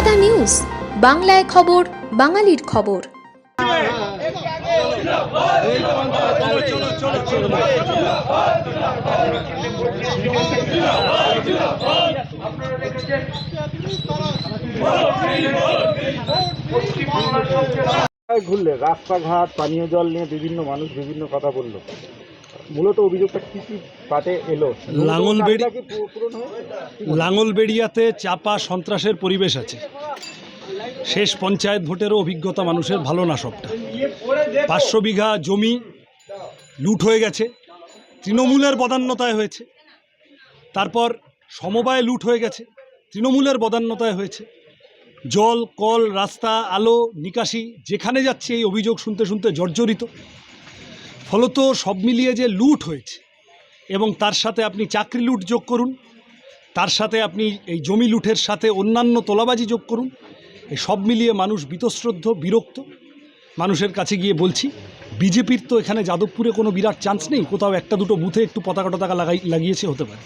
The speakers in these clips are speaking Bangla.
নিউজ, বাংলায় খবর, বাঙালির খবর। ঘুরলে, রাস্তাঘাট, পানীয় জল নিয়ে বিভিন্ন মানুষ বিভিন্ন কথা বলল। মূলত অভিযোগটা কি কি পাটে এলো? পূরণ হয়েছে? লাঙলবেড়িয়াতে চাপা সন্ত্রাসের পরিবেশ আছে। শেষ পঞ্চায়েত ভোটেরও অভিজ্ঞতা মানুষের ভালো না সবটা। পাঁচশো বিঘা জমি লুট হয়ে গেছে তৃণমূলের বদান্যতায় হয়েছে। তারপর সমবায় লুট হয়ে গেছে তৃণমূলের বদান্যতায় হয়েছে। জল কল রাস্তা আলো নিকাশি যেখানে যাচ্ছে এই অভিযোগ শুনতে শুনতে জর্জরিত। ফলত সব মিলিয়ে যে লুট হয়েছে এবং তার সাথে আপনি চাকরি লুট যোগ করুন, তার সাথে আপনি এই জমি লুঠের সাথে অন্যান্য তোলাবাজি যোগ করুন, এই সব মিলিয়ে মানুষ বীতশ্রদ্ধ, বিরক্ত। মানুষের কাছে গিয়ে বলছি, বিজেপির তো এখানে যাদবপুরে কোনো বিরাট চান্স নেই, কোথাও একটা দুটো বুথে একটু পতাকা টতাকা লাগাই, লাগিয়েছে হতে পারে।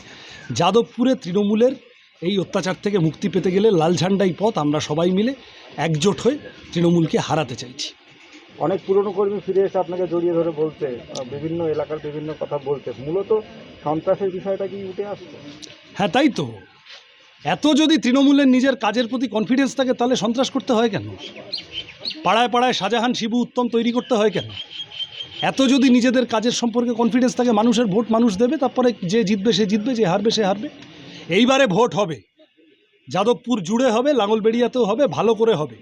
যাদবপুরে তৃণমূলের এই অত্যাচার থেকে মুক্তি পেতে গেলে লাল ঝান্ডাই পথ, আমরা সবাই মিলে একজোট হয়ে তৃণমূলকে হারাতে চাইছি। অনেক পুরনো কর্মী ফিরে এসে আপনাকে জড়িয়ে ধরে বলতে বিভিন্ন এলাকার বিভিন্ন কথা বলতে মূলত সন্ত্রাসের বিষয়টা কি উঠে আসছে? হ্যাঁ তাই তো। এত যদি তৃণমূলের নিজের কাজের প্রতি কনফিডেন্স থাকে, তাহলে সন্ত্রাস করতে হয় কেন? পাড়ায় পাড়ায় শাহজাহান, শিবু, উত্তম তৈরি করতে হয় কেন? এত যদি নিজেদের কাজের সম্পর্কে কনফিডেন্স থাকে, মানুষের ভোট মানুষ দেবে, তারপরে যে জিতবে, সে জিতবে, যে হারবে, সে হারবে। এইবারে ভোট হবে। যাদবপুর জুড়ে হবে, লাঙলবেড়িয়াতেও হবে, ভালো করে হবে।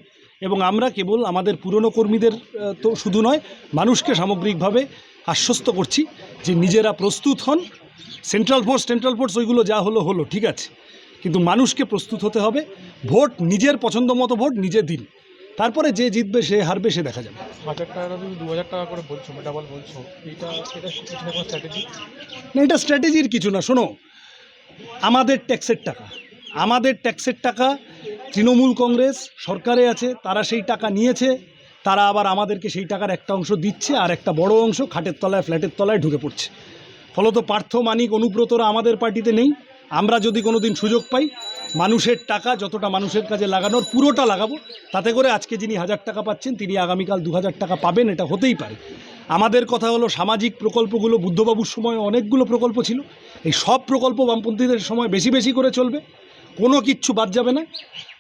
এবং আমরা কেবল আমাদের পুরনো কর্মীদের তো শুধু নয় মানুষকে সামগ্রিকভাবে আশ্বস্ত করছি যে নিজেরা প্রস্তুত হন। সেন্ট্রাল ফোর্স সেন্ট্রাল ফোর্স ওইগুলো যা হলো হলো ঠিক আছে। কিন্তু মানুষকে প্রস্তুত হতে হবে। ভোট নিজের পছন্দ মতো ভোট নিজে দিন। তারপরে যে জিতবে সে হারবে সে দেখা যাবে। হাজার টাকা তুমি দু হাজার টাকা করে বলছো ডাবল বলছো। এটা এটা স্ট্র্যাটেজি না এটা স্ট্র্যাটেজির কিছু না। শোনো আমাদের ট্যাক্সের টাকা। আমাদের ট্যাক্সের টাকা তৃণমূল কংগ্রেস সরকারে আছে, তারা সেই টাকা নিয়েছে, তারা আবার আমাদেরকে সেই টাকার একটা অংশ দিচ্ছে আর একটা বড় অংশ খাটের তলায়, ফ্ল্যাটের তলায় ঢুকে পড়ছে। ফলত পার্থ, মানিক, অনুব্রতরা আমাদের পার্টিতে নেই। আমরা যদি কোনো দিন সুযোগ পাই, মানুষের টাকা, যতটা মানুষের কাজে লাগানোর, পুরোটা লাগাবো। তাতে করে আজকে যিনি হাজার টাকা পাচ্ছেন, তিনি আগামীকাল দু হাজার টাকা পাবেন, এটা হতেই পারে। আমাদের কথা হলো, সামাজিক প্রকল্পগুলো, বুদ্ধবাবুর সময় অনেকগুলো প্রকল্প ছিল। এই সব প্রকল্প বামপন্থীদের সময় বেশি বেশি করে চলবে। কোনো কিচ্ছু বাদ যাবে না।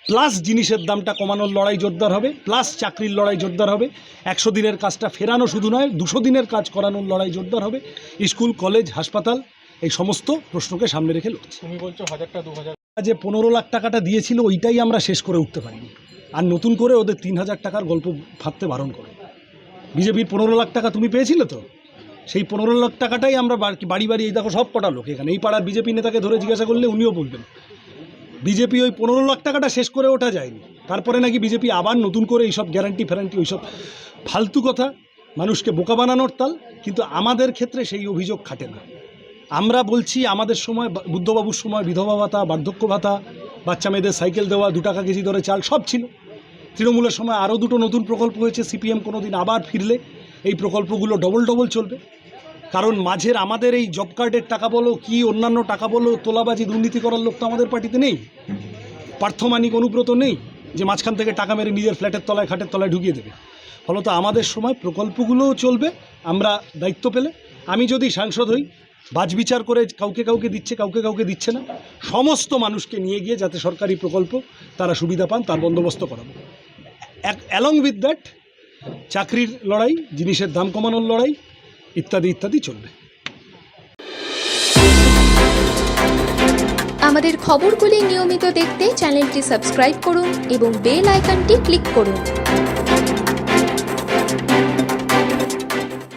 প্লাস জিনিসের দামটা কমানোর লড়াই জোরদার হবে। প্লাস চাকরির লড়াই জোরদার হবে। একশো দিনের কাজটা ফেরানো শুধু নয় দুশো দিনের কাজ করানোর লড়াই জোরদার হবে। স্কুল কলেজ হাসপাতাল এই সমস্ত প্রশ্নকে সামনে রেখে লড়ছে। তুমি বলছো হাজারটা দু হাজার যে পনেরো লাখ টাকাটা দিয়েছিল ওইটাই আমরা শেষ করে উঠতে পারিনি। আর নতুন করে ওদের তিন হাজার টাকার গল্প ফাঁদতে বারণ করো। বিজেপির পনেরো লাখ টাকা তুমি পেয়েছিলে তো? সেই পনেরো লাখ টাকাটাই আমরা বাড়ি বাড়ি বাড়ি এই দেখো সব কটা লোক এখানে। এই পাড়ার বিজেপি নেতাকে ধরে জিজ্ঞাসা করলে উনিও বলবেন। বিজেপি ওই পনেরো লাখ টাকাটা শেষ করে ওঠা যায়নি। তারপরে নাকি বিজেপি আবার নতুন করে এইসব গ্যারান্টি ফ্যারান্টি ওইসব ফালতু কথা, মানুষকে বোকা বানানোর তাল, কিন্তু আমাদের ক্ষেত্রে সেই অভিযোগ খাটে না। আমরা বলছি আমাদের সময় বুদ্ধবাবুর সময় বিধবা ভাতা, বার্ধক্য ভাতা, বাচ্চা মেয়েদের সাইকেল দেওয়া, দু টাকা কেজি দরে চাল, সব ছিল। তৃণমূলের সময় আরও দুটো নতুন প্রকল্প হয়েছে, সিপিএম কোনো দিন আবার ফিরলে, এই প্রকল্পগুলো ডবল ডবল চলবে। কারণ মাঝের আমাদের এই জব কার্ডের টাকা বলো, কি অন্যান্য টাকা বলো, তোলাবাজি দুর্নীতি করার লোক তো আমাদের পার্টিতে নেই। পার্থমানিক অনুব্রত নেই যে মাঝখান থেকে টাকা মেরে নিজের ফ্ল্যাটের তলায়, খাটের তলায় ঢুকিয়ে দেবে। ফলত আমাদের সময় প্রকল্পগুলোও চলবে, আমরা দায়িত্ব পেলে। আমি যদি সাংসদ হই বাজবিচার করে কাউকে কাউকে দিচ্ছে, কাউকে কাউকে দিচ্ছে না। সমস্ত মানুষকে নিয়ে গিয়ে যাতে সরকারি প্রকল্প তারা সুবিধা পান, তার বন্দোবস্ত করাবো। অ্যালং উইথ দ্যাট চাকরির লড়াই, জিনিসের দাম কমানোর লড়াই ইত্যাদি ইত্যাদি চলবে। আমাদের খবরগুলি নিয়মিত দেখতে চ্যানেলটি সাবস্ক্রাইব করুন এবং বেল আইকনটি ক্লিক করুন।